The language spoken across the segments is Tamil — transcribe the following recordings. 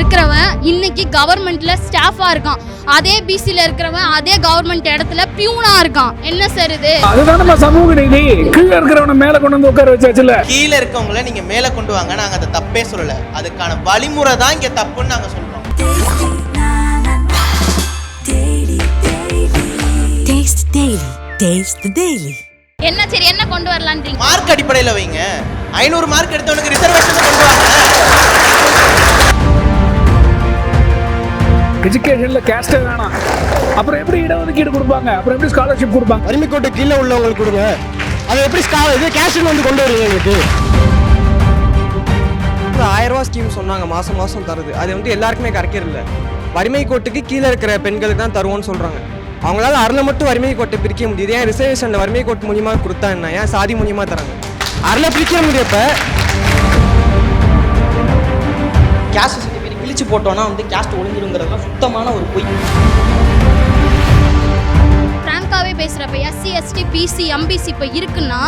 இருக்கிறவன் இன்னைக்கு கவர்மெண்ட்ல ஸ்டாஃபா இருக்கான். அதே பிசில இருக்கிறவன் அதே கவர்மெண்ட் இடத்துல பியூனா இருக்கான். என்ன சார் இது? அதுதான் நம்ம சமூக நீதி. கீழே இருக்கிறவனை மேல கொண்டு வந்து உட்கார வச்சாச்சுல கீழே இருக்கவங்கள நீங்க மேல கொண்டு வாங்க. நாங்க அதை தப்பே சொல்லல. அதுக்கான வழிமுறை தான் இங்க தப்புன்னு நாங்க சொல்றோம். என்ன சரி என்ன கொண்டு வரலான்றீங்க? மார்க் அடிப்படையில வைங்க. ஐநூறு மார்க் எடுத்தவனுக்கு ரிசர்வேஷன் கொண்டு வாங்க. எஜுகேஷன்ல கேஸ்டே வேணாம். அப்புறம் எப்படி இடஒதுக்கீடு கொடுப்பாங்க? அப்புறம் எப்படி ஸ்காலர்ஷிப் கொடுப்பாங்க? வறுமை கோட்டு கீழே உள்ளவங்களுக்கு கொடுங்க. அதை எப்படி ஸ்கா இது கேஷ்னு வந்து கொண்டு வருவீங்க எங்களுக்கு ஒரு ஆயிரம் ரூபா ஸ்கீம் சொன்னாங்க மாதம் மாதம் தருது. அது வந்து எல்லாருக்குமே கிடைக்கிறதில்ல வறுமை கோட்டுக்கு கீழே இருக்கிற பெண்களுக்கு தான் தருவோம்னு சொல்கிறாங்க அவங்களால அருளை மட்டும் வறுமை கோட்டை பிரிக்க முடியுது. ஏன் ரிசர்வேஷனில் வறுமை கோட்டு மூலியமா கொடுத்தா என்ன? ஏன் சாதி மூலியமா தராங்க? அருளை பிரிக்க முடியப்ப கேஸ்ட் பிரித்து போட்டோன்னா வந்து கேஸ்ட் ஒழிஞ்சிருங்கிறதுலாம் சுத்தமான ஒரு பொய். ஃப்ராங்காகவே பேசுகிறப்ப எஸ்சி எஸ்டி பிசி எம்பிசி இப்போ இருக்குன்னா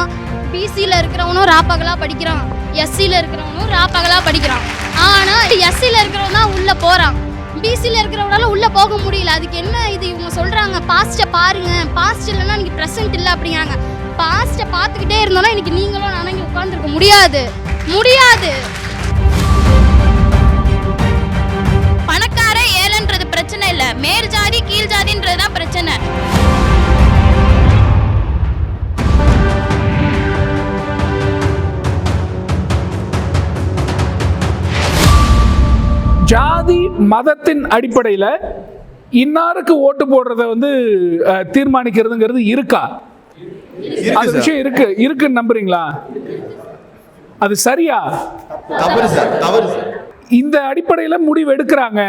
பிசியில் இருக்கிறவனும் ராப்பகலாக படிக்கிறான். எஸ்சியில் இருக்கிறவனும் ராப்பகலாக படிக்கிறான். ஆனால் எஸ்சியில் இருக்கிறவன் தான் உள்ளே போகிறான் பிசியில் இருக்கிறவனால உள்ளே போக முடியல. அதுக்கு என்ன இது இவங்க சொல்கிறாங்க பாஸ்ட்டை பாருங்க. பாஸ்ட் இல்லைன்னா எனக்கு ப்ரெசென்ட் இல்லை அப்படிங்கிறாங்க. பாஸ்ட்டை பார்த்துக்கிட்டே இருந்தோம்னா இன்னைக்கு நீங்களும் நானும் இங்கே உட்காந்துருக்க முடியாது. முடியாது. மேல் ஜாதி கீழ் ஜாதின்றது தான் பிரச்சனை. ஜாதி மதத்தின் அடிப்படையில இன்னாருக்கு ஓட்டு போடுறத வந்து தீர்மானிக்கிறதுங்கிறது இருக்கா? அது விஷயம் இருக்கு. இருக்குன்னு நம்புறீங்களா? அது சரியா? தவறு சார் தவறு சார். இந்த அடிப்படையில் முடிவு எடுக்கிறாங்க.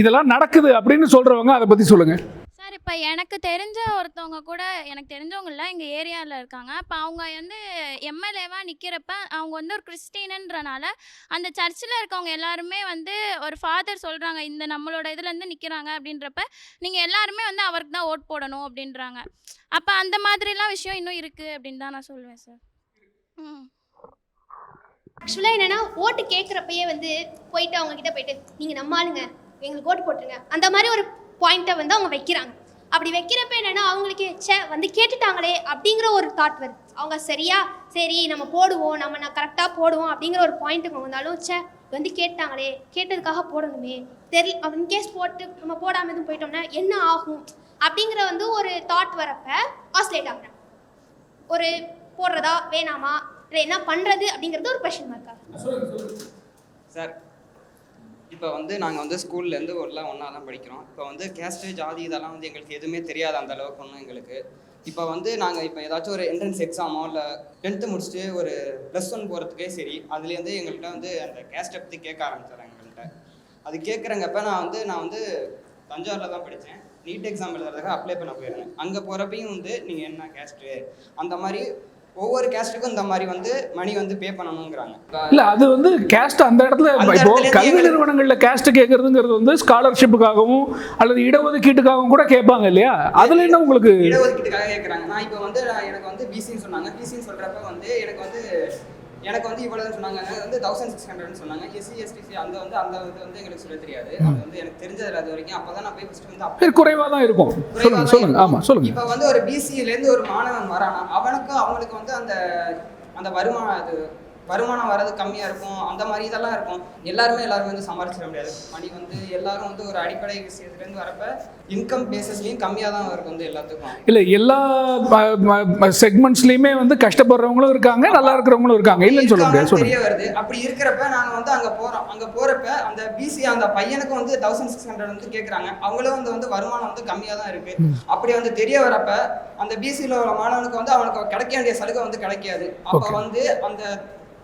இதெல்லாம் நடக்குது அப்படின்னு சொல்கிறவங்க அதை பற்றி சொல்லுங்கள் சார் இப்போ எனக்கு தெரிஞ்ச ஒருத்தவங்க கூட எனக்கு தெரிஞ்சவங்களாம் எங்கள் ஏரியாவில் இருக்காங்க. இப்போ அவங்க வந்து எம்எல்ஏவாக நிற்கிறப்ப அவங்க வந்து ஒரு கிறிஸ்டீனுன்றனால அந்த சர்ச்சில் இருக்கவங்க எல்லாருமே வந்து ஒரு ஃபாதர் சொல்கிறாங்க இந்த நம்மளோட இதுலேருந்து நிற்கிறாங்க அப்படின்றப்ப நீங்கள் எல்லாருமே வந்து அவருக்கு தான் ஓட் போடணும் அப்படின்றாங்க. அப்போ அந்த மாதிரிலாம் விஷயம் இன்னும் இருக்குது அப்படின்னு தான் நான் சொல்லுவேன் சார். ம். ஆக்சுவலாக என்னன்னா ஓட்டு கேட்குறப்பயே வந்து போயிட்டு அவங்கக்கிட்ட போயிட்டு நீங்கள் நம்ம ஆளுங்க எங்களுக்கு ஓட்டு போட்டுருங்க. அந்த மாதிரி ஒரு பாயிண்ட்டை வந்து அவங்க வைக்கிறாங்க. அப்படி வைக்கிறப்ப என்னன்னா அவங்களுக்கு ச்சே வந்து கேட்டுட்டாங்களே அப்படிங்கிற ஒரு தாட் வருது அவங்க சரியா சரி நம்ம போடுவோம் நம்ம நான் கரெக்டாக போடுவோம் அப்படிங்கிற ஒரு பாயிண்ட்டுக்கு வந்தாலும் ச்சே வந்து கேட்டாங்களே கேட்டதுக்காக போடணுமே. தெரியல இன்கேஸ் போட்டு நம்ம போடாமல் எதுவும் போயிட்டோம்னா என்ன ஆகும்? அப்படிங்கிற வந்து ஒரு தாட் வரப்ப ஆஸ்லேட் ஆகுறாங்க. ஒரு போடுறதா? வேணாமா? என்ன பண்ணுறது அப்படிங்கிறது ஒரு கொஷின் மார்க்காக சார் இப்போ வந்து நாங்கள் வந்து ஸ்கூல்லேருந்து எல்லாம் ஒன்றா தான் படிக்கிறோம். இப்போ வந்து கேஸ்ட்டு ஜாதி இதெல்லாம் வந்து எங்களுக்கு எதுவுமே தெரியாது அந்த அளவுக்கு ஒன்றும் எங்களுக்கு. இப்போ வந்து நாங்கள் இப்போ ஏதாச்சும் ஒரு என்ட்ரன்ஸ் எக்ஸாமோ இல்லை டென்த்து முடிச்சுட்டு ஒரு ப்ளஸ் ஒன் போகிறதுக்கே சரி அதுலேருந்து எங்கள்கிட்ட வந்து அந்த கேஸ்ட்டை பற்றி கேட்க ஆரம்பிச்சாங்க எங்கள்கிட்ட அது கேட்குறங்கப்ப நான் வந்து நான் வந்து தஞ்சாவூரில் தான் படித்தேன் நீட் எக்ஸாம் எழுதுறதுக்காக அப்ளை பண்ண போயிருந்தேன். அங்கே போகிறப்பையும் வந்து நீங்கள் என்ன கேஸ்ட்டு அந்த மாதிரி ஒவ்வொரு கேஸ்ட்டுக்கும் இந்த மாதிரி வந்து மணி வந்து பே பண்ணணுங்கிறாங்க இல்ல அது வந்து கேஸ்ட் அந்த இடத்துல இப்போ கல்வி நிறுவனங்கள்ல கேஸ்ட் கேட்கறதுங்கிறது வந்து ஸ்காலர்ஷிப்புக்காகவும் அல்லது இடஒதுக்கீட்டுக்காகவும் கூட கேட்பாங்க இல்லையா? அதுல என்ன உங்களுக்கு இடஒதுக்கீட்டுக்காக கேட்குறாங்க நான் இப்போ வந்து எனக்கு வந்து பிசின்னு சொன்னாங்க. பிசின்னு சொல்கிறப்ப வந்து எனக்கு வந்து எனக்கு வந்து இவ்வளோன்னு சொன்னாங்க. வந்து தௌசண்ட் சிக்ஸ் ஹண்ட்ரட்னு சொன்னாங்க. எஸ்சி எஸ்டிசி அந்த வந்து அந்த இது வந்து எங்களுக்கு சொல்ல தெரியாது. அது வந்து எனக்கு தெரிஞ்சதில்ல அது வரைக்கும். அப்போ தான் நான் போய் ஃபஸ்ட்டு வந்து apply குறைவா தான் இருக்கும். சொல்லுங்க சொல்லுங்க. ஆமா சொல்லுங்க. இப்போ வந்து ஒரு பிசியிலேருந்து ஒரு மாணவன் வரானா அவனுக்கும் அவங்களுக்கு வந்து அந்த அந்த வருமானம் அது வருமானம் வர்றது கம்மியாக இருக்கும். அந்த மாதிரி இதெல்லாம் இருக்கும். எல்லாருமே எல்லாரும் வந்து சமாளிச்சிட முடியாது. மணி வந்து எல்லாரும் வந்து ஒரு அடிப்படை விஷயத்துலேருந்து வரப்ப இன்கம் பேசஸ்லேயும் கம்மியாக தான் இருக்கும் வந்து எல்லாத்துக்கும். இல்ல எல்லா செக்மெண்ட்ஸ்லயுமே வந்து கஷ்டப்படுறவங்களும் இருக்காங்க நல்லா இருக்கிறவங்களும் இருக்காங்க. இல்லைன்னு சொல்ல முடியாது. தெரிய வருது. அப்படி இருக்கிறப்ப நாங்க வந்து அங்க போறோம். அங்க போறப்ப அந்த பிசி அந்த பையனுக்கு வந்து தௌசண்ட் சிக்ஸ் ஹண்ட்ரட் வந்து கேக்குறாங்க. அவங்களும் வந்து வந்து வருமானம் வந்து கம்மியா தான் இருக்கு. அப்படி வந்து தெரிய வரப்ப அந்த பிசியில் உள்ள மாணவனுக்கு வந்து அவனுக்கு கிடைக்க வேண்டிய சலுகை வந்து கிடைக்காது. அப்ப. வந்து அந்த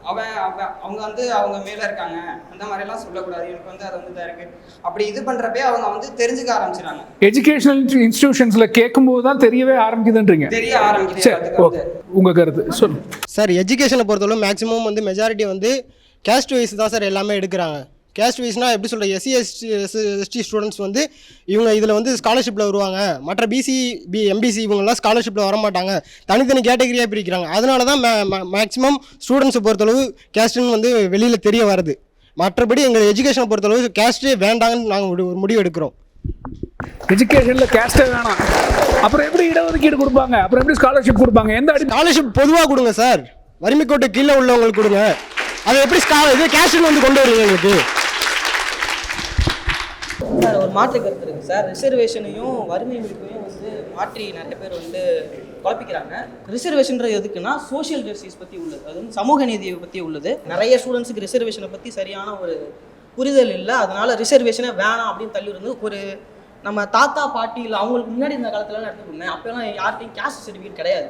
அவன் அவன் அவங்க வந்து அவங்க மேல இருக்காங்க. அந்த மாதிரி எல்லாம் சொல்லக்கூடாது. எனக்கு வந்து அது வந்து இருக்கு. அப்படி இது பண்றப்பே அவங்க வந்து தெரிஞ்சுக்க ஆரம்பிச்சிடாங்க எஜுகேஷனல் இன்ஸ்டிடியூஷன்ஸ்ல கேட்கும்போது தான் தெரியவே ஆரம்பிக்குதுன்றீங்க. தெரிய ஆரம்பிக்குது சரி எல்லாத்துக்கும் ஓகே. வந்து. உங்க கருத்து சொல்லுங்க. சார் எஜுகேஷனை பொறுத்தவரை மேக்ஸிமம் வந்து மெஜாரிட்டி வந்து கேஸ்ட் வைஸ் தான் சார் எல்லாமே எடுக்கிறாங்க. கேஸ்ட் வைஸ்னால் எப்படி சொல்கிறது எஸ்சி எஸ்டி எஸ்டி ஸ்டூடெண்ட்ஸ் வந்து இவங்க இதில் வந்து ஸ்காலர்ஷிப்பில் வருவாங்க. மற்ற பிசி பி எம்பிசி இவங்கெல்லாம் ஸ்காலர்ஷிப்பில் வர மாட்டாங்க தனித்தனி கேட்டகரியாக பிரிக்கிறாங்க. அதனால தான் மேக்ஸிமம் ஸ்டூடெண்ட்ஸை பொறுத்தளவு கேஸ்ட்டுன்னு வந்து வெளியில் தெரிய வருது. மற்றபடி எங்கள் எஜுகேஷனை பொறுத்தளவு கேஸ்ட்டே வேண்டாங்கன்னு நாங்கள் ஒரு முடிவு எடுக்கிறோம். எஜுகேஷன்ல கேஸ்டே வேணாம். அப்புறம் எப்படி இடஒதுக்கீடு கொடுப்பாங்க? அப்புறம் எப்படி ஸ்காலர்ஷிப் கொடுப்பாங்க? எந்த அடி ஸ்காலர்ஷிப் பொதுவாக கொடுங்க சார் வறுமை கோட்டு கீழே உள்ளவங்களுக்கு கொடுங்க. அதை எப்படி ஸ்கா இது கேஷ்னு வந்து கொண்டு வருவீங்க எங்களுக்கு. சார் ஒரு மாற்று கருத்து இருக்குது சார். ரிசர்வேஷனையும் வறுமை விடுப்பையும் வந்து மாற்றி நிறைய பேர் வந்து குழப்பிக்கிறாங்க. ரிசர்வேஷன்றது எதுக்குன்னா சோஷியல் ஜஸ்டிஸ் பற்றி உள்ளது. அது வந்து சமூக நீதியை பற்றி உள்ளது. நிறைய ஸ்டூடெண்ட்ஸுக்கு ரிசர்வேஷனை பற்றி சரியான ஒரு புரிதல் இல்லை. அதனால ரிசர்வேஷனே வேணாம் அப்படின்னு தள்ளி இருந்து ஒரு நம்ம தாத்தா பாட்டி இல்லை அவங்களுக்கு முன்னாடி இந்த காலத்துலலாம் எடுத்துக்கோங்க அப்போலாம் யார்கிட்டையும் கேஸ்ட் சர்டிஃபிகேட் கிடையாது.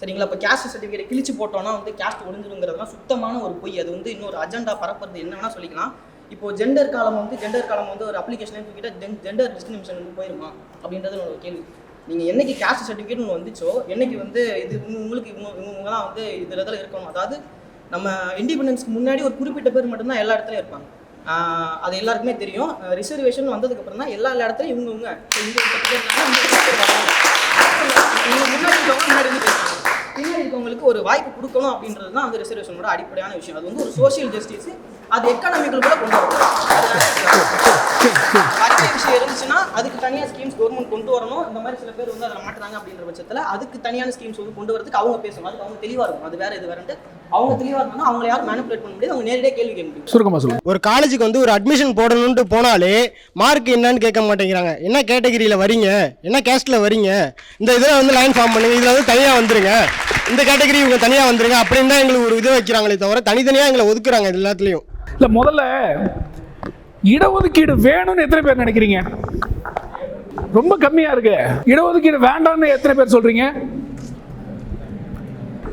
சரிங்களா? இப்போ கேஸ்ட் சர்டிஃபிகேட் கிழிச்சு போட்டோம்னா வந்து கேஸ்ட் ஒழிஞ்சிருங்கிறதுலாம் சுத்தமான ஒரு பொய். அது வந்து இன்னொரு அஜெண்டா பரப்புறது என்ன வேணால் சொல்லிக்கலாம். இப்போ ஜெண்டர் காலம் வந்து ஜெண்டர் காலம் வந்து ஒரு அப்ளிகேஷன் தூக்கிட்டா ஜெண்டர் டிஸ்கிரிமினேஷன் வந்து போயிருமா? அப்படின்றது ஒரு கேள்வி. நீங்கள் என்னைக்கு கேஸ்ட் சர்டிஃபிகேட் ஒன்று வந்துச்சோ என்னைக்கு வந்து இது உங்களுக்கு இவங்க இவங்க வந்து இதில் இதில் இருக்கணும். அதாவது நம்ம இண்டிபெண்டன்ஸ்க்கு முன்னாடி ஒரு குறிப்பிட்ட பேர் மட்டும்தான் எல்லா இடத்துலையும் இருப்பாங்க. அது எல்லாருக்குமே தெரியும். ரிசர்வேஷன் வந்ததுக்கு அப்புறம் தான் எல்லா இடத்துலையும் இவங்க இவங்க முன்னாடி பின்னாடி இருக்கவங்களுக்கு ஒரு வாய்ப்பு கொடுக்கணும் அப்படின்றது தான் வந்து ரிசர்வேஷனோட அடிப்படையான விஷயம். அது வந்து ஒரு சோஷியல் ஜஸ்டிஸ் அது எக்கனாமிக்கல் கூட கொண்டு வரணும். விஷயம் இருந்துச்சுன்னா அதுக்கு தனியாக ஸ்கீம்ஸ் கவர்மெண்ட் கொண்டு வரணும். இந்த மாதிரி சில பேர் வந்து அதில் மாட்டுறாங்க அப்படின்ற பட்சத்தில் அதுக்கு தனியான ஸ்கீம்ஸ் வந்து கொண்டு வரதுக்கு அவங்க பேசணும். அதுக்கு அவங்க தெளிவாக இருக்கும் அது வேற இது வேறன்ட்டு அவங்க தெளிவாக இருந்தாங்கன்னா அவங்கள யாரும் மேனிபுலேட் பண்ண முடியாது. அவங்க நேரடியாக கேள்வி கேட்க முடியும் சுருக்கமா சொல்லுங்க. ஒரு காலேஜுக்கு வந்து ஒரு அட்மிஷன் போடணுன்ட்டு போனாலே மார்க் என்னன்னு கேட்க மாட்டேங்கிறாங்க. என்ன கேட்டகரியில் வரீங்க? என்ன கேஸ்ட்டில் வரீங்க? இந்த இதில் வந்து லைன் ஃபார்ம் பண்ணுங்க. இதில் வந்து தனியாக வந்துருங்க. இந்த கேட்டகரி இவங்க தனியாக வந்துருங்க. அப்படின்னு தான் எங்களுக்கு ஒரு இது வைக்கிறாங்களே தவிர தனித்தனியாக எங்களை ஒதுக்குறாங்க இது எல்லாத்துலேயும். இல்ல முதல்ல இடஒதுக்கீடு வேணும்னு எத்தனை பேர் நினைக்கிறீங்க? ரொம்ப கம்மியா இருக்கு. இடஒதுக்கீடு வேண்டாம்னு எத்தனை பேர் சொல்றீங்க?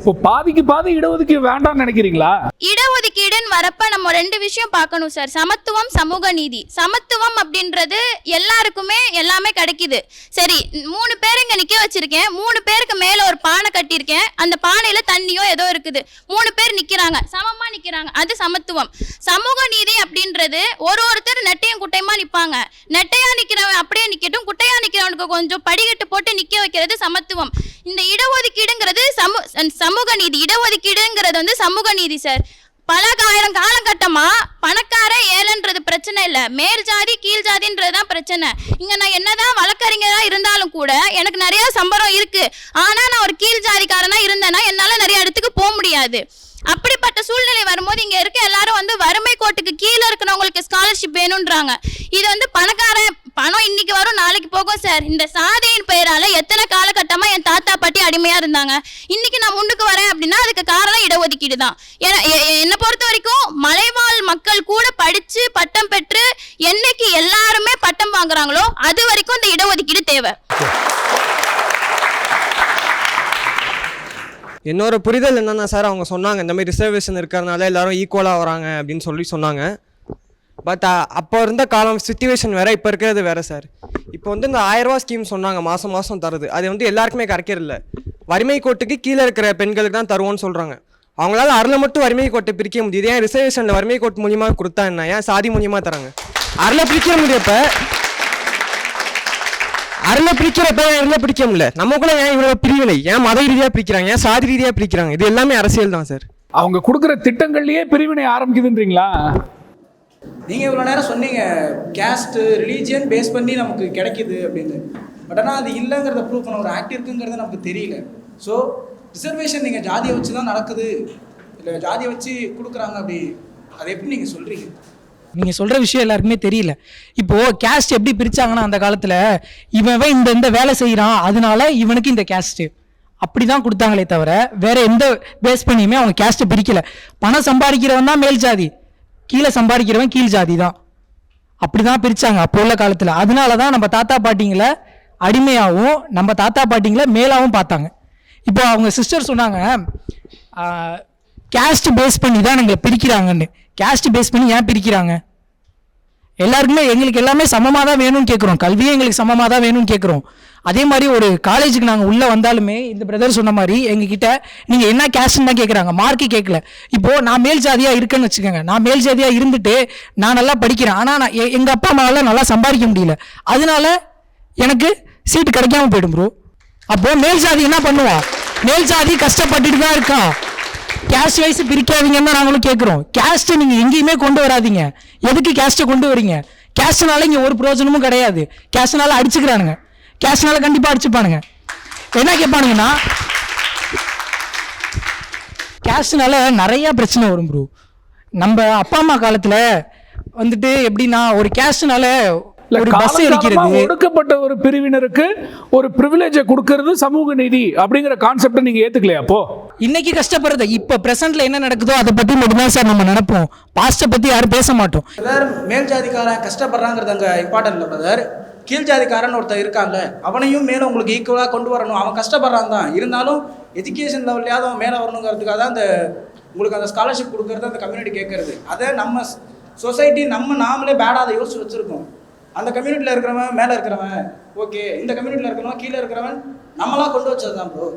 இப்போ பாதிக்கு பாதி இடஒதுக்கீடு வேண்டாம்னு நினைக்கிறீங்களா? இடஒதுக்கீடுன்னு வரப்ப நம்ம ரெண்டு விஷயம் பார்க்கணும் சார் சமத்துவம் சமூக நீதி. சமத்துவம் அப்படின்றது எல்லாருக்குமே எல்லாமே கிடைக்குது. சரி மூணு பேர் இங்க நிக்க வச்சிருக்கேன். மூணு பேருக்கு மேல ஒரு பானை கட்டியிருக்கேன். அந்த பானையில தண்ணியோ ஏதோ இருக்குது. மூணு பேர் நிக்கிறாங்க. சமமா நிக்கிறாங்க. அது சமத்துவம். சமூக நீதி அப்படின்றது ஒரு ஒருத்தர் நெட்டையும் குட்டையுமா நிப்பாங்க. நெட்டையா நிக்கிறவன் அப்படியே நிக்கட்டும். குட்டையா நிக்கிறவனுக்கு கொஞ்சம் படிக்கட்டு போட்டு நிக்க வைக்கிறது சமத்துவம். இந்த இடஒதுக்கீடுங்கிறது சமூ சமூக நீதி இடஒதுக்கீடுங்கிறது வந்து சமூக நீதி சார் பல ஆயிரம் காலகட்டமா பணக்கார ஏழைன்றது பிரச்சனை இல்லை. மேல் ஜாதி கீழ் ஜாதின்றது தான் பிரச்சனை. இங்கே நான் என்னதான் வழக்கறிஞரா இருந்தாலும் கூட எனக்கு நிறைய சம்பளம் இருக்கு. ஆனா நான் ஒரு கீழ் ஜாதிக்காரனா இருந்தேன்னா என்னால நிறைய இடத்துக்கு போக முடியாது. அப்படிப்பட்ட சூழ்நிலை வரும்போது இங்க இருக்க எல்லாரும் வந்து வறுமை கோட்டுக்கு கீழே இருக்கிறவங்களுக்கு ஸ்காலர்ஷிப் வேணும்ன்றாங்க. இது வந்து பணக்காரன் பணம் இன்னைக்கு வரும் நாளைக்கு போகும் சார் இந்த சாதியின் பெயரால எத்தனை காலகட்டமா என் தாத்தா பாட்டி அடிமையா இருந்தாங்க? இன்னைக்கு நான் முன்னுக்கு வரேன் அப்படின்னா அதுக்கு காரணம் இடஒதுக்கீடு தான். ஏன்னா என்னை பொறுத்த வரைக்கும் மலைவாழ் மக்கள் கூட படிச்சு பட்டம் பெற்று என்னைக்கு எல்லாருமே பட்டம் வாங்குறாங்களோ அது வரைக்கும் இந்த இடஒதுக்கீடு தேவை. என்னோட புரிதல் என்னென்னா சார் அவங்க சொன்னாங்க இந்த மாதிரி ரிசர்வேஷன் இருக்கிறதுனால எல்லாரும் ஈக்குவலாக வராங்க அப்படின்னு சொல்லி சொன்னாங்க. பட் அப்போ இருந்த காலம் சுச்சுவேஷன் வேறு இப்போ இருக்கிறது வேறு சார். இப்போ வந்து இந்த ஆயிரரூவா ஸ்கீம் சொன்னாங்க மாதம் மாதம் தருது. அது வந்து எல்லாருக்குமே கிடைக்கிறதில்ல வறுமை கோட்டுக்கு கீழே இருக்கிற பெண்களுக்கு தான் தருவோம்னு சொல்கிறாங்க அவங்களால அருளை மட்டும் வறுமை கோட்டை பிரிக்க முடியுது. ஏன் ரிசர்வேஷனில் வறுமை கோட்டு மூலியமாக கொடுத்தா என்ன? ஏன் சாதி மூலியமாக தராங்க? அருளை பிரிக்க முடியப்போ அருளை பிரிக்கிறப்ப ஏன் அருளை முடியல? நமக்குள்ள ஏன் இவ்வளவு பிரிவினை? ஏன் மத ரீதியா பிரிக்கிறாங்க? ஏன் சாதி ரீதியா பிரிக்கிறாங்க? இது எல்லாமே அரசியல் தான் சார். அவங்க கொடுக்குற திட்டங்கள்லயே பிரிவினை ஆரம்பிக்குதுன்றீங்களா? நீங்கள் இவ்வளோ நேரம் சொன்னீங்க கேஸ்ட்டு ரிலீஜியன் பேஸ் பண்ணி நமக்கு கிடைக்குது அப்படின்னு. பட் ஆனால் அது இல்லைங்கிறத ப்ரூவ் பண்ண ஒரு ஆக்ட் இருக்குங்கிறது நமக்கு தெரியல. ஸோ ரிசர்வேஷன் நீங்கள் ஜாதியை வச்சு தான் நடக்குது. இல்லை ஜாதியை வச்சு கொடுக்குறாங்க அப்படி. அதை எப்படி நீங்கள் சொல்கிறீங்க நீங்கள் சொல்கிற விஷயம் எல்லாருக்குமே தெரியல. இப்போது கேஸ்ட் எப்படி பிரித்தாங்கன்னா அந்த காலத்தில் இவன் இந்த இந்த வேலை செய்கிறான் அதனால இவனுக்கு இந்த கேஸ்ட்டு அப்படி தான் கொடுத்தாங்களே தவிர வேற எந்த பேஸ் பண்ணியுமே அவங்க கேஸ்ட்டை பிரிக்கல. பணம் சம்பாதிக்கிறவன் தான் மேல் ஜாதி. கீழே சம்பாதிக்கிறவன் கீழ் ஜாதி தான் அப்படி தான் பிரித்தாங்க அப்போ உள்ள காலத்தில். அதனால தான் நம்ம தாத்தா பாட்டிங்களை அடிமையாகவும் நம்ம தாத்தா பாட்டிங்களை மேலாகவும் பார்த்தாங்க. இப்போ அவங்க சிஸ்டர் சொன்னாங்க கேஸ்ட் பேஸ் பண்ணி தான் எங்களை பிரிக்கிறாங்கன்னு. கேஸ்ட் பேஸ் பண்ணி ஏன் பிரிக்கிறாங்க? எல்லாருக்குமே எங்களுக்கு எல்லாமே சமமாக தான் வேணும்னு கேட்குறோம் கல்வியே எங்களுக்கு சமமாக தான் வேணும்னு கேட்குறோம் அதே மாதிரி ஒரு காலேஜுக்கு நாங்கள் உள்ளே வந்தாலுமே இந்த பிரதர் சொன்ன மாதிரி எங்ககிட்ட நீங்கள் என்ன கேஸ்ட்னு தான் கேட்குறாங்க மார்க்கு கேட்கல இப்போது நான் மேல் ஜாதியாக இருக்கேன்னு வச்சுக்கோங்க. நான் மேல் ஜாதியாக இருந்துட்டு நான் நல்லா படிக்கிறேன். ஆனால் நான் எங்கள் அப்பா அம்மாவால் நல்லா சம்பாதிக்க முடியல. அதனால எனக்கு சீட்டு கிடைக்காம போயிடும் ப்ரோ அப்போது மேல் ஜாதி என்ன பண்ணுவான் மேல் ஜாதி கஷ்டப்பட்டுட்டு தான் இருக்கான் கேஸ்ட் வைஸ் பிரிக்காதீங்கன்னு தான் நாங்களும் கேட்குறோம் கேஸ்ட்டை நீங்கள் எங்கேயுமே கொண்டு வராதீங்க. எதுக்கு கேஸ்ட்டை கொண்டு வரீங்க? கேஸ்ட்னால இங்கே ஒரு பிரயோஜனமும் கிடையாது. கேஸ்ட்னால அடிச்சுக்கிறானுங்க. கேஸ்ட்னால கண்டிப்பாக அடிச்சுப்பானுங்க. என்ன கேட்பானுங்கன்னா கேஸ்ட்னால நிறைய பிரச்சனை வரும் ப்ரோ நம்ம அப்பா அம்மா காலத்தில் வந்துட்டு எப்படின்னா ஒரு கேஸ்ட்னால ஒடுக்கப்பட்ட ஒரு பிரிவினருக்கு ஒரு பிரிவிலேஜை கொடுக்கறது சமூக நீதி அப்படிங்கிற கான்செப்டை நீங்க ஏத்துக்கலையா அப்போ? இன்னைக்கு கஷ்டப்படுறது. இப்போ ப்ரெசென்ட்ல என்ன நடக்குதோ அதை பத்தி மட்டும்தான் சார் நம்ம நினைப்போம். பாஸ்ட்டை பத்தி யாரும் பேச மாட்டோம். பிரதர் மேல் ஜாதிக்காரன் கஷ்டப்படுறாங்கிறது அங்கே இம்பார்ட்டன்ட் இல்லை பிரதர் கீழ் ஜாதிக்காரன் ஒருத்தர் இருக்காங்க அவனையும் மேலே உங்களுக்கு ஈக்குவலாக கொண்டு வரணும். அவன் கஷ்டப்படுறான் தான். இருந்தாலும் எஜுகேஷன் லெவல்லையாவது அவன் மேலே வரணுங்கிறதுக்காக தான் அந்த உங்களுக்கு அந்த ஸ்காலர்ஷிப் கொடுக்கறது அந்த கம்யூனிட்டி கேட்கறது. அதை நம்ம சொசைட்டி நம்ம நாமளே பேடாக அதை யோசிச்சு வச்சுருக்கோம். அந்த கம்யூனிட்டியில் இருக்கிறவன் மேலே இருக்கிறவன் ஓகே இந்த கம்யூனிட்டியில் இருக்கிறவன் கீழே இருக்கிறவன் நம்மளாம் கொண்டு வச்சது தான் ப்ரோ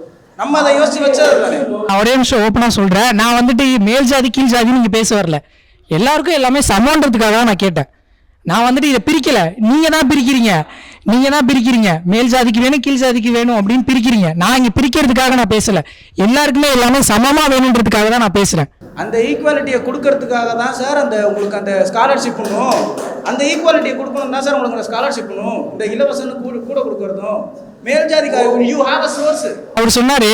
நம்ம அதை யோசிச்சு வச்சது ஒரே நிமிஷம் ஓப்பனாக சொல்கிறேன் நான் வந்துட்டு மேல் ஜாதி கீழ் ஜாதின்னு நீங்கள் பேச வரல. எல்லாருக்கும் எல்லாமே சமன்றதுக்காக தான் நான் கேட்டேன். நான் வந்துட்டு இதை பிரிக்கலை. நீங்கள் தான் பிரிக்கிறீங்க. நீங்கள் தான் பிரிக்கிறீங்க. மேல் ஜாதிக்கு வேணும் கீழ் ஜாதிக்கு வேணும் அப்படின்னு பிரிக்கிறீங்க. நான் இங்கே பிரிக்கிறதுக்காக நான் பேசலை. எல்லாருக்குமே எல்லாமே சமமாக வேணுன்றதுக்காக தான் நான் பேசுகிறேன் அந்த ஈக்குவாலிட்டியை கொடுக்கறதுக்காக தான் சார் அந்த உங்களுக்கு அந்த ஸ்காலர்ஷிப் பண்ணும். அந்த ஈக்குவாலிட்டியை கொடுக்கணும் தான் சார் உங்களுக்கு அந்த ஸ்காலர்ஷிப் பண்ணும். இந்த இலவசன்னு கூட கூட கொடுக்கறதும். மேல் ஜாதிக்கு யூ ஹாவ் அ சோர்ஸ் அவர் சொன்னாரு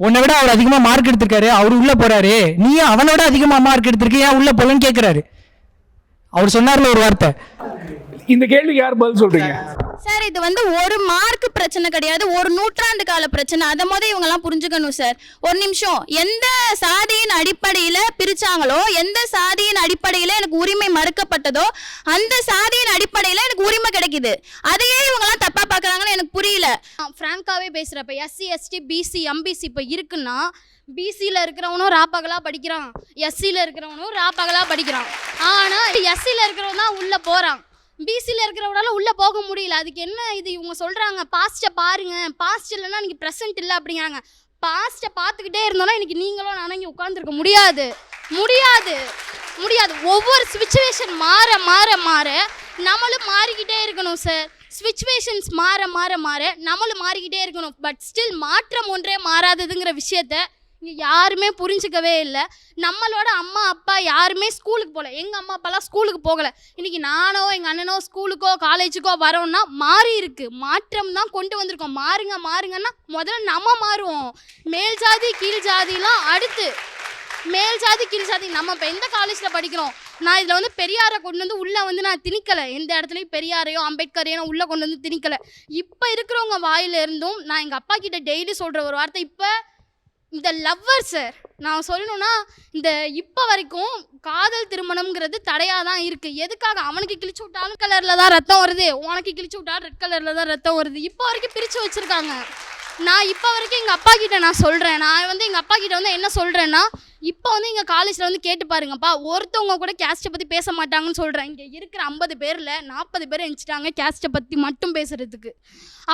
உன்னை விட அவர் அதிகமாக மார்க் எடுத்திருக்காரு. அவர் உள்ள போறாரு. நீ அவனை விட அதிகமாக மார்க் எடுத்திருக்க ஏன் உள்ள போலன்னு கேட்குறாரு அவர் சொன்னார்ல ஒரு வார்த்தை. இந்த கேள்விக்கு யார் பதில் சொல்றீங்க? சார் இது வந்து ஒரு மார்க் பிரச்சனை கிடையாது. ஒரு நூற்றாண்டு கால பிரச்சனை. அதை முத இவங்கெல்லாம் புரிஞ்சுக்கணும் சார். ஒரு நிமிஷம். எந்த சாதியின் அடிப்படையில் பிரிச்சாங்களோ எந்த சாதியின் அடிப்படையில் எனக்கு உரிமை மறுக்கப்பட்டதோ அந்த சாதியின் அடிப்படையில் எனக்கு உரிமை கிடைக்குது. அதையே இவங்கெல்லாம் தப்பா பார்க்குறாங்கன்னு எனக்கு புரியல. ஃப்ராங்காவே பேசுகிறப்ப எஸ்சி எஸ்டி பிசி எம்பிசி இப்போ இருக்குன்னா பிசியில் இருக்கிறவனும் ராப்பகலாக படிக்கிறான். எஸ்சியில் இருக்கிறவனும் ராப்பகலாக படிக்கிறான். ஆனால் எஸ்சியில் இருக்கிறவன் தான் உள்ளே போகிறான் பிசியில் இருக்கிறவனால உள்ளே போக முடியல. அதுக்கு என்ன இது? இவங்க சொல்கிறாங்க பாஸ்ட்டை பாருங்க. பாஸ்ட் இல்லைன்னா இன்றைக்கி ப்ரெசென்ட் இல்லை அப்படிங்கிறாங்க. பாஸ்ட்டை பார்த்துக்கிட்டே இருந்தோம்னா இன்றைக்கி நீங்களும் நானும் இங்கே உட்காந்துருக்க முடியாது. முடியாது. முடியாது. ஒவ்வொரு சுச்சுவேஷன் மாற மாற மாற நம்மளும் மாறிக்கிட்டே இருக்கணும் சார் சுச்சுவேஷன்ஸ் மாற மாற மாற நம்மளும் மாறிக்கிட்டே இருக்கணும். பட் ஸ்டில் மாற்றம் ஒன்றே மாறாததுங்கிற விஷயத்த யாருமே புரிஞ்சுக்கவே இல்லை. நம்மளோட அம்மா அப்பா யாருமே ஸ்கூலுக்கு போகல எங்கள் அம்மா அப்பாலாம் ஸ்கூலுக்கு போகலை. இன்றைக்கி நானோ எங்கள் அண்ணனோ ஸ்கூலுக்கோ காலேஜுக்கோ வரோம்னா மாறி இருக்கு. மாற்றம் தான் கொண்டு வந்திருக்கோம். மாறுங்க மாறுங்கன்னா முதல்ல நம்ம மாறுவோம். மேல் ஜாதி கீழ் ஜாதிலாம் அடுத்து. மேல் ஜாதி கீழ் ஜாதி. நம்ம இப்போ எந்த காலேஜில் படிக்கிறோம்? நான் இதில் வந்து பெரியாரை கொண்டு வந்து உள்ளே வந்து நான் திணிக்கலை. எந்த இடத்துலையும் பெரியாரையோ அம்பேத்கரையோ நான் உள்ளே கொண்டு வந்து திணிக்கலை. இப்போ இருக்கிறவங்க வாயிலிருந்தும் நான் எங்கள் அப்பா கிட்ட டெய்லி சொல்கிற ஒரு வார்த்தை. இப்போ இந்த லவ்வர் சார் நான் சொல்லணும்னா இந்த இப்போ வரைக்கும் காதல் திருமணம்ங்கிறது தடையாக தான் இருக்குது எதுக்காக? அவனுக்கு கிழிச்சு விட்டாலும் கலரில் தான் ரத்தம் வருது. உனக்கு கிழிச்சு விட்டா ரெட் கலரில் தான் ரத்தம் வருது. இப்போ வரைக்கும் பிரித்து வச்சுருக்காங்க. நான் இப்போ வரைக்கும் எங்கள் அப்பா கிட்ட நான் சொல்கிறேன் நான் வந்து எங்கள் அப்பா கிட்ட வந்து என்ன சொல்கிறேன்னா இப்போ வந்து எங்கள் காலேஜில் வந்து கேட்டு பாருங்கப்பா. ஒருத்தவங்க கூட கேஸ்ட்டை பற்றி பேச மாட்டாங்கன்னு சொல்கிறேன் இங்கே இருக்கிற ஐம்பது பேரில் நாற்பது பேர் எழுச்சிட்டாங்க கேஸ்ட்டை பற்றி மட்டும் பேசுகிறதுக்கு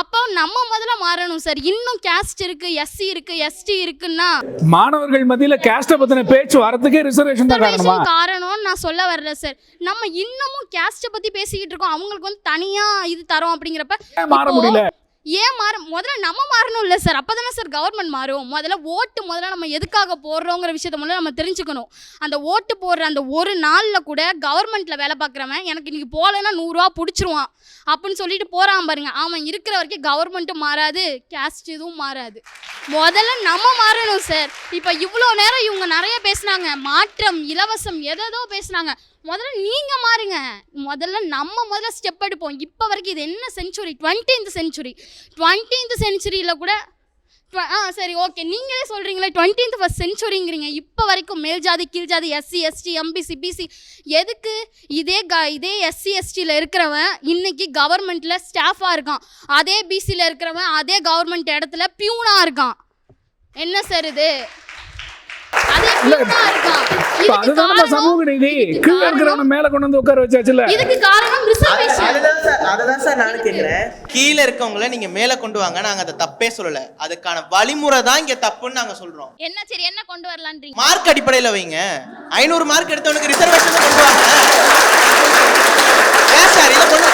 அப்போ நம்ம முதல்ல மாறணும் சார். இன்னும் கேஸ்ட் இருக்குது எஸ்சி இருக்குது எஸ்டி இருக்குன்னா. மாணவர்கள் மத்தியில கேஸ்ட பத்தின பேச்சு வரதுக்கே ரிசர்வேஷன் தான் காரணமா? நான் சொல்ல வரல சார். நம்ம இன்னமும் கேஸ்ட்டை பற்றி பேசிக்கிட்டு இருக்கோம். அவங்களுக்கு வந்து தனியாக இது தரோம் அப்படிங்கிறப்ப மாற முடியல? ஏன் மாற முதல்ல நம்ம மாறணும் இல்லை சார். அப்போ தானே சார் கவர்மெண்ட் மாறும். முதல்ல ஓட்டு முதல்ல நம்ம எதுக்காக போடுறோங்கிற விஷயத்த முதல்ல நம்ம தெரிஞ்சுக்கணும். அந்த ஓட்டு போடுற அந்த ஒரு நாளில் கூட கவர்மெண்ட்டில் வேலை பார்க்குறவன் எனக்கு இன்றைக்கி போகலைன்னா நூறுரூவா பிடிச்சிருவான். அப்படின்னு சொல்லிட்டு போகிறான் பாருங்க. அவன் இருக்கிற வரைக்கும் கவர்மெண்ட்டும் மாறாது கேஸ்ட் இதுவும் மாறாது. முதல்ல நம்ம மாறணும் சார். இப்போ இவ்வளோ நேரம் இவங்க நிறைய பேசுனாங்க. மாற்றம் இலவசம் எதோ பேசுனாங்க. முதல்ல நீங்கள் மாறுங்க. முதல்ல நம்ம முதல்ல ஸ்டெப் எடுப்போம். இப்போ வரைக்கும் இது என்ன செஞ்சுரி டுவெண்ட்டீன்த் செஞ்சுரி டுவெண்ட்டீன்த் செஞ்சுரியில் கூட ஆ சரி ஓகே நீங்களே சொல்கிறீங்களே டுவெண்ட்டீன்த் ஃபஸ்ட் செஞ்சுரிங்கிறீங்க இப்போ வரைக்கும் மேல் ஜாதி கீழ் ஜாதி எஸ்சி எஸ்டி எம்பிசி பிசி எதுக்கு இதே க இதே எஸ்சி எஸ்டியில் இருக்கிறவன் இன்றைக்கி கவர்மெண்ட்டில் ஸ்டாஃபாக இருக்கான். அதே பிசியில் இருக்கிறவன் அதே கவர்மெண்ட் இடத்துல பியூனாக இருக்கான். என்ன சார் இது அதே பியூனா இருக்கான் இப்ப இதுக்கு அதுதான் நம்ம காரணம் சமூக நீதி. இதுக்கு கீழே காரணம் இருக்கிறவன மேல கொண்டு வந்து உட்கார வச்சாச்சுல இதுக்கு காரணம் ரிசர்வேஷன் அதுதான் சார் அதுதான் சார் நானும் கேட்குறேன். கீழே இருக்கவங்கள நீங்க மேலே கொண்டு வாங்க. நாங்க அதை தப்பே சொல்லல. அதுக்கான வழிமுறை தான் இங்க தப்புன்னு நாங்க சொல்றோம். என்ன சரி என்ன கொண்டு வரலான்றீங்க? மார்க் அடிப்படையில் வைங்க. ஐநூறு மார்க் எடுத்தவனுக்கு ரிசர்வேஷன் கொண்டு வாங்க ஏன் சார் இதை கொண்டு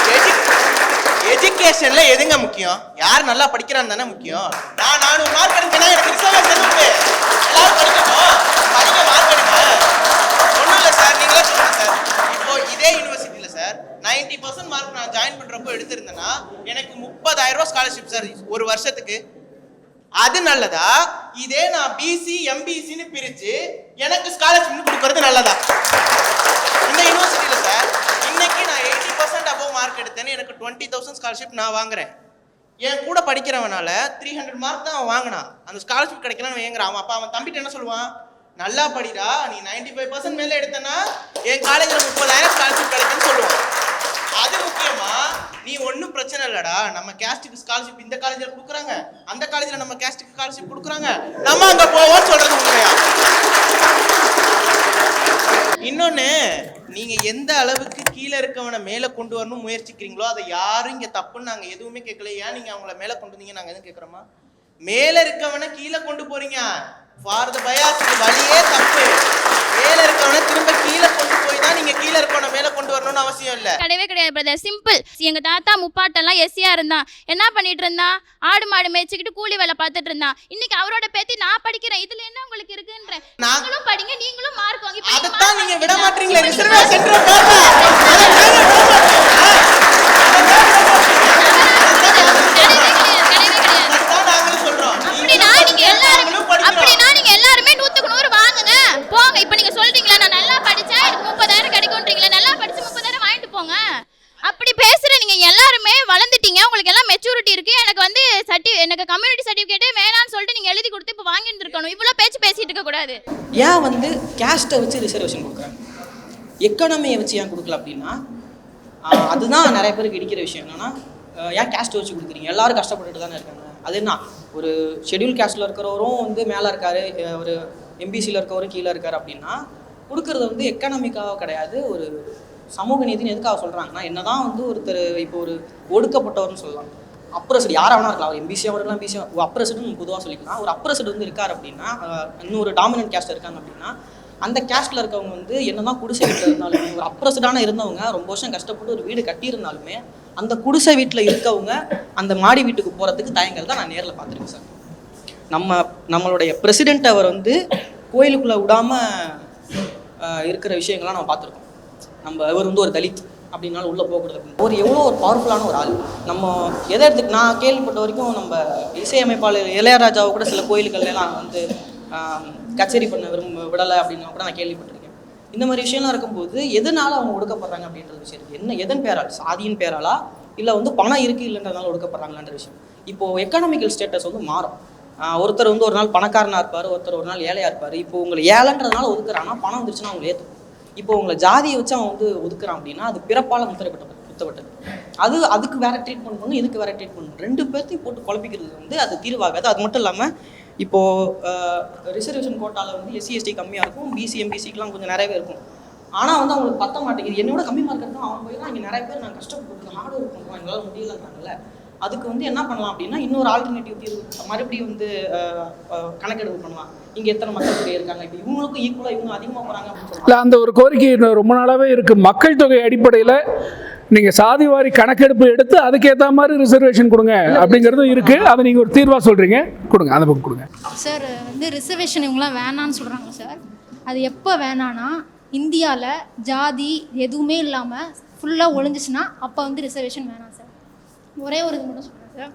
எஜுகேஷன்ல எதுங்க முக்கியம்? யார் நல்லா படிக்கிறான்னு தானே முக்கியம். நான் நானூறு மார்க் எடுத்தேன்னா எனக்கு ரிசர்வேஷன் இதே யூனிவர்சிட்டியில் சார் 90% பர்சன்ட் மார்க் நான் ஜாயின் பண்ணுறப்போ எடுத்திருந்தேன்னா எனக்கு முப்பதாயிரம் ரூபா ஸ்காலர்ஷிப் சார் ஒரு வருஷத்துக்கு. அது நல்லதா? இதே நான் பிசி எம்பிசின்னு பிரித்து எனக்கு ஸ்காலர்ஷிப்னு கொடுக்கறது நல்லதா? இந்த யூனிவர்சிட்டியில் சார் இன்னைக்கு நான் எயிட்டி பர்சன்ட் அபவ் மார்க் எடுத்தேன்னு எனக்கு டுவெண்ட்டி தௌசண்ட் ஸ்காலர்ஷிப் நான் வாங்குறேன். என் கூட படிக்கிறவனால த்ரீ ஹண்ட்ரட் மார்க் தான் அவன் வாங்கினான். அந்த ஸ்காலர்ஷிப் கிடைக்கலன்னு வைங்கிறான் அவன் அப்பா அவன் தம்பிட்டு என்ன சொல்லுவான்? நல்லா படிடா. நீ 95% ஃபைவ் பர்சன்ட் மேலே எடுத்தனா என் காலேஜில் முப்பதாயிரம் ஸ்காலர்ஷிப் கிடைக்குன்னு சொல்லுவான் அது முக்கியமா நீ ஒன்றும் பிரச்சனை இல்லைடா. நம்ம கேஸ்டுக்கு ஸ்காலர்ஷிப் இந்த காலேஜில் கொடுக்குறாங்க. அந்த காலேஜில் நம்ம கேஸ்டுக்கு ஸ்காலர்ஷிப் கொடுக்குறாங்க. நம்ம அங்கே போவோம்னு சொல்கிறது உண்மையா? இன்னொன்னு நீங்கள் எந்த அளவுக்கு கீழே இருக்கவனை மேலே கொண்டு வரணும் முயற்சிக்கிறீங்களோ அதை யாரும் இங்கே தப்புன்னு நாங்கள் எதுவுமே கேட்கல. ஏன் நீங்கள் அவங்கள மேலே கொண்டு வந்தீங்க நாங்கள் எதுவும் கேட்குறோமா? மேலே இருக்கவனை கீழே கொண்டு போகிறீங்க ஃபார் த பயாஸ் வழியே தப்பு. மேல இருக்கவனை திரும்ப கீழே கொண்டு போய் தான் நீங்க கீழே இருக்கவனை மேல கொண்டு வரணும்னு அவசியம் இல்ல. கிடையவே கிடையாது பிரதர் சிம்பிள் எங்க தாத்தா முப்பாட்டெல்லாம் எஸ்சியா இருந்தான். என்ன பண்ணிட்டு இருந்தான் ஆடு மாடு மேய்ச்சிக்கிட்டு கூலி வேலை பார்த்துட்டு இருந்தான். இன்னைக்கு அவரோட பேத்தி நான் படிக்கிறேன். இதுல என்ன உங்களுக்கு இருக்குன்றேன் நான்- நீங்களும் படிங்க நீங்களும் மார்க் வாங்கி இப்ப நீங்க விட? மாட்டீங்களே ரிசர்வ் சென்டர் போட்டா அதை நாங்க விட மாட்டோம். கிடையவே கிடையாது, கிடையவே கிடையாது. அதைத்தான் நாங்களும் சொல்றோம் அப்படின்னா நீங்க எல்லாரும் அப்படின்னா நீங்க எல்லாருமே நூத்துக்கு நூறு வாங்குங்க போங்க இப்ப நீங்க சொல்றீங்களா நான் நல்லா படிச்சேன் எனக்கு முப்பதாயிரம் கிடைக்கும்ன்றீங்களா நல்லா படிச்சு முப்பதாயிரம் வாங்கிட்டு போங்க. அப்படி பேசுற நீங்க எல்லாருமே வளர்ந்துட்டீங்க. உங்களுக்கு எல்லாம் மெச்சூரிட்டி இருக்கு. எனக்கு வந்து சர்டி எனக்கு கம்யூனிட்டி சர்டிபிகேட் வேணாம்னு சொல்லிட்டு நீங்க எழுதி கொடுத்து இப்ப வாங்கி இருந்திருக்கணும் இவ்வளவு பேச்சு பேசிட்டு இருக்க கூடாது. ஏன் வந்து கேஸ்ட்டை வச்சு ரிசர்வேஷன் கொடுக்குறாங்க எக்கானமியை வச்சு ஏன் கொடுக்கல அப்படின்னா அதுதான் நிறைய பேருக்கு இடிக்கிற விஷயம். என்னன்னா ஏன் கேஸ்ட்டை வச்சு கொடுக்குறீங்க? எல்லாரும் கஷ்டப்பட்டுட்டு தானே இருக்காங்க. அது என்ன? ஒரு ஷெட்யூல் கேஸ்டில் இருக்கிறவரும் வந்து மேலே இருக்காரு. ஒரு எம்பிசியில் இருக்கவரும் கீழே இருக்காரு அப்படின்னா கொடுக்கறது வந்து எக்கனாமிக்காக கிடையாது. ஒரு சமூக நீதினு எதுக்காக சொல்கிறாங்கன்னா என்னதான் வந்து ஒருத்தர் இப்போ ஒரு ஒடுக்கப்பட்டவர்னு சொல்லலாம். அப்ரஸ்ட் யாராக வேணா இருக்கலாம். அவர் எம்பிசியாக இருக்கலாம் பிசியா அப்ரஸ்ட்னு பொதுவாக சொல்லிக்கலாம் ஒரு அப்ரஸ்ட் வந்து இருக்கார் அப்படின்னா இன்னொரு டாமினன்ட் கேஸ்ட் இருக்காங்க அப்படின்னா அந்த கேஸ்ட்டில் இருக்கவங்க வந்து என்னதான் குடிசை வீட்டில் இருந்தாலுமே ஒரு அப்ரஸ்டான இருந்தவங்க ரொம்ப வருஷம் கஷ்டப்பட்டு ஒரு வீடு கட்டியிருந்தாலுமே அந்த குடிசை வீட்டில் இருக்கவங்க அந்த மாடி வீட்டுக்கு போகிறதுக்கு தயங்கிறத நான் நேரில் பார்த்துருக்கேன் சார். நம்ம நம்மளுடைய பிரசிடென்ட் அவர் வந்து கோயிலுக்குள்ளே விடாமல் இருக்கிற விஷயங்கள்லாம் நம்ம பார்த்துருக்கோம். நம்ம அவர் வந்து ஒரு தலித் அப்படின்னாலும் உள்ளே போகக்கூடாது ஒரு எவ்வளோ ஒரு பவர்ஃபுல்லான ஒரு ஆள். நம்ம எதை எடுத்து நான் கேள்விப்பட்ட வரைக்கும் நம்ம இசையமைப்பாளர் இளையராஜாவை கூட சில கோயில்களெல்லாம் வந்து கச்சேரி பண்ண விரும்ப விடலை அப்படின்னு கூட நான் கேள்விப்பட்டிருக்கேன். இந்த மாதிரி விஷயம்லாம் இருக்கும்போது எதனால் அவங்க ஒடுக்கப்படுறாங்க அப்படின்றது விஷயம் இருக்குது என்ன எதன் பேரால்? சாதியின் பேராலா? இல்லை வந்து பணம் இருக்கு இல்லைன்றதுனால ஒடுக்கப்படுறாங்களான்ற விஷயம். இப்போது எக்கனாமிக்கல் ஸ்டேட்டஸ் வந்து மாறும். ஒருத்தர் வந்து ஒரு நாள் பணக்காரனாக இருப்பார் ஒருத்தர் ஒரு நாள் ஏழையாக இருப்பார். இப்போ உங்களை ஏழைன்றதுனால ஒதுக்குறாங்கன்னா பணம் வந்துருச்சுன்னா அவங்க ஏற்று இப்போ உங்களை ஜாதியை வச்சு அவன் வந்து ஒதுக்குறான் அப்படின்னா அது பிறப்பால் முத்திரைப்பட்ட குத்தப்பட்டது. அது அதுக்கு வேற ட்ரீட்மெண்ட் பண்ணணும் இதுக்கு வேற ட்ரீட்மெண்ட் பண்ணும் ரெண்டு பேர்த்தையும் போட்டு குழப்பிக்கிறது வந்து அது தீர்வாகாது. அது மட்டும் இல்லாமல் இப்போ ரிசர்வேஷன் கோட்டால வந்து எஸ்சி எஸ்டி கம்மியாக இருக்கும் பிசி எம்பிசிக்கெலாம் கொஞ்சம் நிறையவே இருக்கும். ஆனால் வந்து அவங்களுக்கு பத்த மாட்டேங்குது. என்னோட கம்மி மார்க் எடுத்தா அவன் போய் தான் இங்கே நிறைய பேர் நாங்கள் கஷ்டப்பட்டு ஹார்ட் ஒர்க் பண்ணுவோம் எங்களால் முடியலன்றாங்கல்ல. அதுக்கு வந்து என்ன பண்ணலாம் அப்படின்னா இன்னொரு ஆல்டர்னேட்டிவ் தீர்வு மறுபடியும் வந்து கணக்கெடுப்பு பண்ணலாம். இங்கே எத்தனை மக்கள் தொகை இருக்காங்க? இப்போ இவங்களுக்கும் ஈக்குவலாக இவங்க அதிகமாக போகிறாங்க அப்படின்னு இல்லை அந்த ஒரு கோரிக்கை இன்னும் ரொம்ப நாளாகவே இருக்குது மக்கள் தொகை அடிப்படையில் நீங்கள் சாதி வாரி கணக்கெடுப்பு எடுத்து அதுக்கேற்ற மாதிரி ரிசர்வேஷன் கொடுங்க அப்படிங்கிறதும் இருக்குது அதை நீங்கள் ஒரு தீர்வாக சொல்கிறீங்க கொடுங்க அந்த பக்கம் கொடுங்க. சார் வந்து ரிசர்வேஷன் இவங்களாம் வேணான்னு சொல்கிறாங்க சார். அது எப்போ வேணான்னா இந்தியாவில் ஜாதி எதுவுமே இல்லாமல் ஃபுல்லாக ஒழிஞ்சிச்சுன்னா அப்போ வந்து ரிசர்வேஷன் வேணாம் சார். ஒரே ஒரு இது மட்டும் சொல்கிறேன் சார்.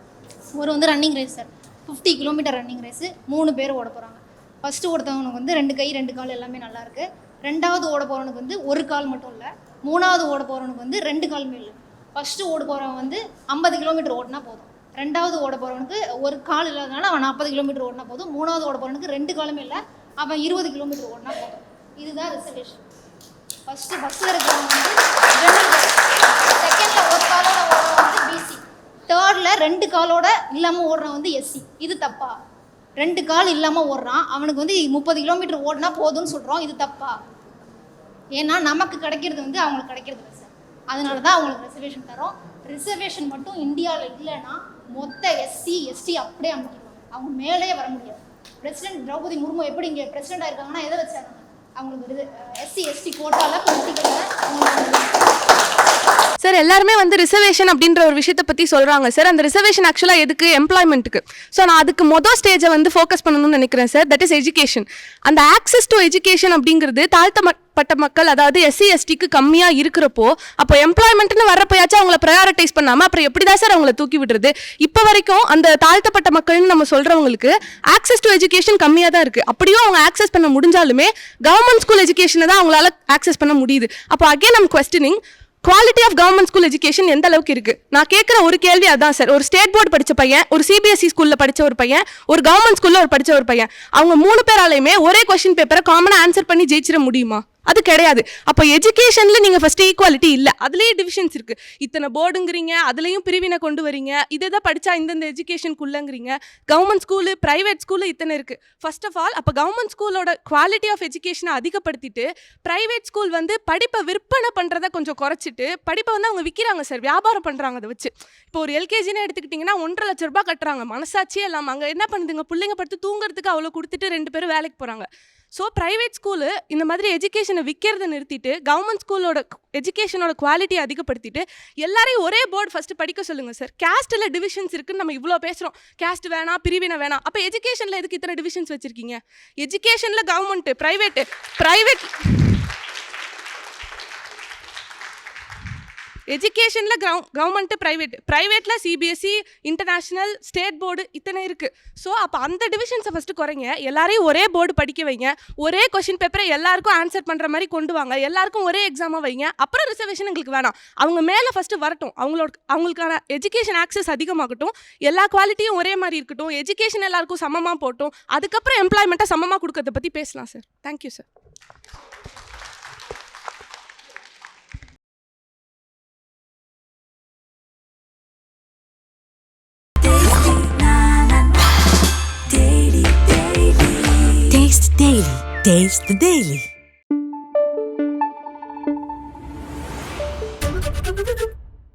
ஒரு வந்து running race sir. Fifty kilometre running race மூணு பேர் ஓட போகிறாங்க ஃபஸ்ட்டு ஓடுத்தவனுக்கு வந்து ரெண்டு கை ரெண்டு கால் எல்லாமே நல்லா இருக்கு. ரெண்டாவது ஓட போகிறவனுக்கு வந்து ஒரு கால் மட்டும் இல்லை. மூணாவது ஓட போகிறவனுக்கு வந்து ரெண்டு காலுமே இல்லை ஃபஸ்ட்டு ஓட போகிறவன் வந்து ஐம்பது கிலோமீட்டர் ஓடினா போதும். ரெண்டாவது ஓட போகிறவனுக்கு ஒரு கால் இல்லாதனால அவன் நாற்பது கிலோமீட்டர் ஓடினா போதும். மூணாவது ஓட போகிறவனுக்கு ரெண்டு காலுமே இல்லை அவன் இருபது கிலோமீட்டர் ஓடினா போதும். இதுதான் ரிசர்வேஷன் ஃபஸ்ட்டு பஸ்ஸில் இருக்கிறவங்க வந்து செகண்டில் ஒரு காலோட ஓடுறவன் வந்து பிசி தேர்டில் ரெண்டு காலோட இல்லாமல் ஓடுறவன் வந்து எஸ்சி. இது தப்பா? ரெண்டு கால் இல்லாமல் ஓடுறான். அவனுக்கு வந்து முப்பது கிலோமீட்டர் ஓடினா போதும்னு சொல்கிறோம் இது தப்பா? ஏன்னா நமக்கு கிடைக்கிறது வந்து அவங்களுக்கு கிடைக்கிறது இல்லை சார். அதனால தான் அவங்களுக்கு ரிசர்வேஷன் தரோம். ரிசர்வேஷன் மட்டும் இந்தியாவில் இல்லைன்னா மொத்த எஸ்சி எஸ்டி அப்படியே அமைக்கிடுவாங்க. அவங்க மேலேயே வர முடியாது. பிரசிடென்ட் திரௌபதி முர்மு எப்படி இங்கே பிரசிடெண்டாக இருக்காங்கன்னா எதை வச்சாங்க அவங்களுக்கு எஸ்சி எஸ்டி கோட்டால பொலிட்டிக்கலில் அவங்களுக்கு சார் எல்லாருமே வந்து ரிசர்வேஷன் அப்படின்ற ஒரு விஷயத்தை பற்றி சொல்கிறாங்க சார். அந்த ரிசர்வேஷன் ஆக்சுவலாக எதுக்கு? எம்ப்ளாய்மெண்ட்டுக்கு ஸோ நான் அதுக்கு மொதல் ஸ்டேஜை வந்து ஃபோக்கஸ் பண்ணணும்னு நினைக்கிறேன் சார். தட் இஸ் எஜுகேஷன் அந்த ஆக்சஸ் டு எஜுகேஷன் அப்படிங்கிறது தாழ்த்த பட்ட மக்கள் அதாவது எஸ்சி எஸ்டிக்கு கம்மியாக இருக்கிறப்போ அப்போ எம்ப்ளாய்மெண்ட்னு வரப்போயாச்சும் அவங்கள ப்ரையாரிட்டைஸ் பண்ணாமல் அப்புறம் எப்படி தான் சார் அவங்கள தூக்கி விடுறது? இப்போ வரைக்கும் அந்த தாழ்த்தப்பட்ட மக்கள்னு நம்ம சொல்கிறவங்களுக்கு ஆக்சஸ் டு எஜுகேஷன் கம்மியாக தான் இருக்குது அப்படியும் அவங்க ஆக்சஸ் பண்ண முடிஞ்சாலுமே கவர்மெண்ட் ஸ்கூல் எஜுகேஷனை தான் அவங்களால ஆக்சஸ் பண்ண முடியுது. அப்போ அகேன் நம்ம questioning quality of government school education எந்த அளவுக்கு இருக்கு? நான் கேட்குற ஒரு கேள்வி அதான் சார் ஒரு ஸ்டேட் போர்டு படிச்ச பையன் ஒரு சிபிஎஸ்சி ஸ்கூல்ல படிச்ச ஒரு பையன் ஒரு கவர்மெண்ட் ஸ்கூல்ல ஒரு படிச்ச ஒரு பையன். அவங்க மூணு பேராலையுமே ஒரே கொஸ்டின் பேப்பரை காமனா ஆன்சர் பண்ணி ஜெயிச்சிட முடியுமா? அது கிடையாது. அப்போ எஜுகேஷனில் நீங்கள் ஃபஸ்ட்டு ஈக்குவாலிட்டி இல்லை. அதுலேயே டிவிஷன்ஸ் இருக்குது இத்தனை போர்டுங்கிறீங்க அதுலேயும் பிரிவினை கொண்டு வரீங்க. இதை தான் படித்தா இந்தந்த எஜுகேஷனுக்குள்ளங்கிறீங்க கவர்மெண்ட் ஸ்கூலு ப்ரைவேட் ஸ்கூலு இத்தனை இருக்குது ஃபர்ஸ்ட் ஆஃப் ஆல் அப்போ கவர்மெண்ட் ஸ்கூலோட குவாலிட்டி ஆஃப் எஜுகேஷனை அதிகப்படுத்திட்டு ப்ரைவேட் ஸ்கூல் வந்து படிப்பை விற்பனை பண்ணுறத கொஞ்சம் குறைச்சிட்டு படிப்பை வந்து அவங்க விற்கிறாங்க சார் வியாபாரம் பண்ணுறாங்க அதை வச்சு. இப்போ ஒரு எல்கேஜின்னு எடுத்துக்கிட்டிங்கன்னா ஒன்றரை லட்ச ரூபாய் கட்டுறாங்க. மனசாட்சியே இல்லாமல் அங்கே என்ன பண்ணுதுங்க? பிள்ளைங்க படுத்து தூங்குறதுக்கு அவ்வளோ கொடுத்துட்டு ரெண்டு பேரும் வேலைக்கு போகிறாங்க ஸோ ப்ரைவேட் ஸ்கூலு இந்த மாதிரி எஜுகேஷனை விற்கிறத நிறுத்திட்டு கவர்மெண்ட் ஸ்கூலோட எஜுகேஷனோட குவாலிட்டியை அதிகப்படுத்திட்டு எல்லாரையும் ஒரே போர்டு ஃபஸ்ட்டு படிக்க சொல்லுங்கள் சார் கேஸ்ட்டில் டிவிஷன்ஸ் இருக்குன்னு நம்ம இவ்வளோ பேசுகிறோம் கேஸ்ட் வேணாம் பிரிவினை வேணாம். அப்போ எஜுகேஷனில் எதுக்கு இத்தனை டிவிஷன்ஸ் வச்சுருக்கீங்க? எஜுகேஷனில் கவர்மெண்ட்டு ப்ரைவேட்டு ப்ரைவேட் எஜுகேஷனில் கவு கவர்மெண்ட்டு ப்ரைவேட் ப்ரைவேட்டில் சிபிஎஸ்சி இன்டர்நேஷ்னல் ஸ்டேட் போர்டு இத்தனை இருக்குது ஸோ அப்போ அந்த டிவிஷன்ஸை ஃபஸ்ட்டு குறைங்க. எல்லாரையும் ஒரே போர்டு படிக்க வைங்க. ஒரே கொஷின் பேப்பரை எல்லாருக்கும் ஆன்சர் பண்ணுற மாதிரி கொண்டு வாங்க. எல்லாருக்கும் ஒரே எக்ஸாமாக வைங்க. அப்புறம் ரிசர்வேஷன் எங்களுக்கு வேணாம். அவங்க மேலே ஃபஸ்ட்டு வரட்டும். அவங்களோட அவங்களுக்கான எஜுகேஷன் ஆக்சஸ் அதிகமாகட்டும். எல்லா குவாலிட்டியும் ஒரே மாதிரி இருக்கட்டும். எஜுகேஷன் எல்லாருக்கும் சமமாக போட்டும். அதுக்கப்புறம் எம்ப்ளாய்மெண்ட்டை சமமாக கொடுக்கறத பற்றி பேசலாம் sir thank you sir Taste the Daily.